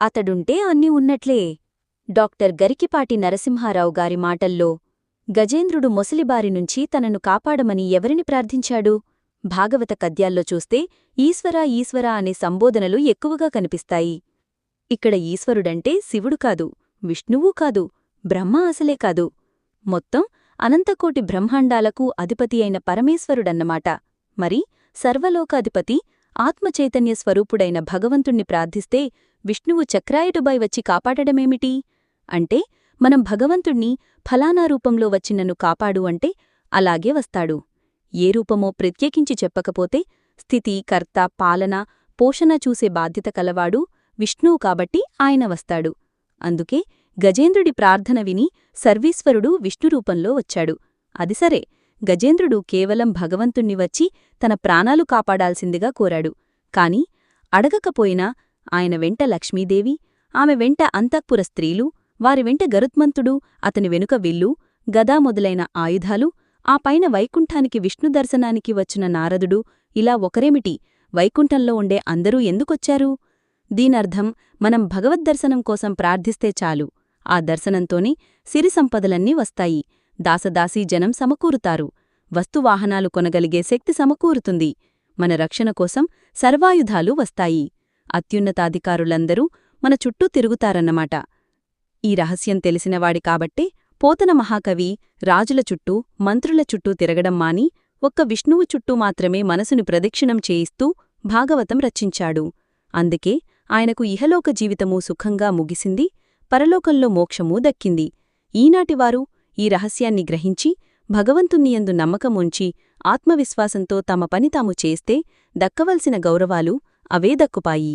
అతడుంటే అన్నీ ఉన్నట్లే. డాక్టర్ గరికిపాటి నరసింహారావు గారి మాటల్లో గజేంద్రుడు మొసలిబారి నుంచి తనను కాపాడమని ఎవరిని ప్రార్థించాడు? భాగవత కద్యాల్లో చూస్తే ఈశ్వరా ఈశ్వరా అనే సంబోధనలు ఎక్కువగా కనిపిస్తాయి. ఇక్కడ ఈశ్వరుడంటే శివుడు కాదు విష్ణువూ కాదు బ్రహ్మ అసలే కాదు. మొత్తం అనంతకోటి బ్రహ్మాండాలకు అధిపతి అయిన పరమేశ్వరుడన్నమాట. మరి సర్వలోకాధిపతి ఆత్మచైతన్య స్వరూపుడైన భగవంతుణ్ణి ప్రార్థిస్తే విష్ణువు చక్రాయుడుబై వచ్చి కాపాడడమేమిటి? అంటే మనం భగవంతుణ్ణి ఫలానా రూపంలో వచ్చి నన్ను కాపాడు అంటే అలాగే వస్తాడు. ఏ రూపమో ప్రత్యేకించి చెప్పకపోతే స్థితి కర్త పాలన పోషణ చూసే బాధ్యత కలవాడు విష్ణువు కాబట్టి ఆయన వస్తాడు. అందుకే గజేంద్రుడి ప్రార్థన విని సర్వీశ్వరుడు విష్ణురూపంలో వచ్చాడు. అది సరే. గజేంద్రుడు కేవలం భగవంతుణ్ణి వచ్చి తన ప్రాణాలు కాపాడాల్సిందిగా కోరాడు. కాని అడగకపోయినా ఆయన వెంట లక్ష్మీదేవి ఆమె వెంట అంతఃపుర స్త్రీలు వారి వెంట గరుత్మంతుడు అతని వెనుక విల్లు గదా మొదలైన ఆయుధాలు ఆ పైన వైకుంఠానికి విష్ణు దర్శనానికి వచ్చిన నారదుడు ఇలా ఒకరేమిటి? వైకుంఠంలో ఉండే అందరూ ఎందుకొచ్చారు? దీనర్థం మనం భగవద్దర్శనం కోసం ప్రార్థిస్తే చాలు. ఆ దర్శనంతోనే సిరి సంపదలన్నీ వస్తాయి. దాసదాసీ జనం సమకూరుతారు. వస్తువాహనాలు కొనగలిగే శక్తి సమకూరుతుంది. మన రక్షణ కోసం సర్వాయుధాలు వస్తాయి. అత్యున్నతాధికారులందరూ మన చుట్టూ తిరుగుతారన్నమాట. ఈ రహస్యం తెలిసినవాడి కాబట్టే పోతన మహాకవి రాజుల చుట్టూ మంత్రుల చుట్టూ తిరగడం మాని ఒక్క విష్ణువు చుట్టూ మాత్రమే మనసుని ప్రదక్షిణం చేయిస్తూ భాగవతం రచించాడు. అందుకే ఆయనకు ఇహలోక జీవితమూ సుఖంగా ముగిసింది పరలోకంలో మోక్షమూ దక్కింది. ఈనాటివారు ఈ రహస్యాన్ని గ్రహించి భగవంతున్నియందు నమ్మకముంచి ఆత్మవిశ్వాసంతో తమ పని తాము చేస్తే దక్కవలసిన గౌరవాలు అవే దక్కుపాయి.